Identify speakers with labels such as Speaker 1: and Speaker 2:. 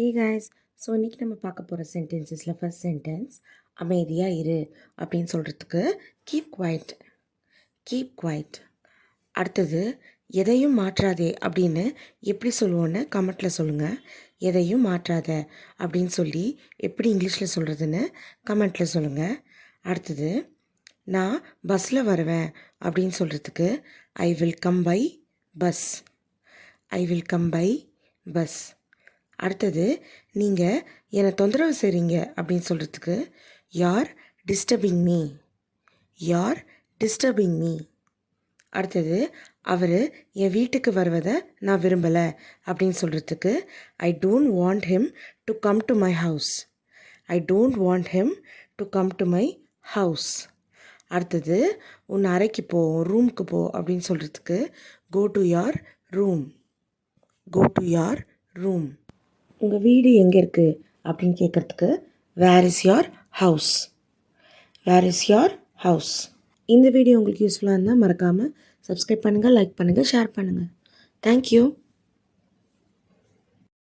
Speaker 1: hey guys so இன்றைக்கி நம்ம பார்க்க போகிற சென்டென்சஸில் ஃபஸ்ட் சென்டென்ஸ் அமைதியாக இரு அப்படின்னு சொல்கிறதுக்கு கீப் குவைட் கீப் குவைட் அடுத்தது எதையும் மாற்றாதே அப்படின்னு எப்படி சொல்லுவோன்னு கமெண்ட்டில் சொல்லுங்கள் எதையும் மாற்றாத அப்படின்னு சொல்லி எப்படி இங்கிலீஷில் சொல்கிறதுன்னு கமெண்ட்டில் சொல்லுங்கள் அடுத்தது நான் பஸ்ஸில் வருவேன் அப்படின்னு சொல்கிறதுக்கு I will come by bus I will come by bus அடுத்தது நீங்கள் என்னை தொந்தரவு செய்கிறீங்க அப்படின்னு சொல்கிறதுக்கு you're disturbing me you're disturbing me அடுத்தது அவர் என் வீட்டுக்கு வருவதை நான் விரும்பலை அப்படின்னு சொல்கிறதுக்கு I don't want him to come to my house I don't want him to come to my house அடுத்தது உன் அறைக்கு போ ரூமுக்கு போ அப்படின்னு சொல்கிறதுக்கு go to your room go to your room உங்கள் வீடு எங்கே இருக்குது அப்படின்னு கேட்குறதுக்கு where is your house where is your house இந்த வீடியோ உங்களுக்கு யூஸ்ஃபுல்லாக இருந்தால் மறக்காமல் சப்ஸ்கிரைப் பண்ணுங்கள் லைக் பண்ணுங்கள் ஷேர் பண்ணுங்கள் தேங்க்யூ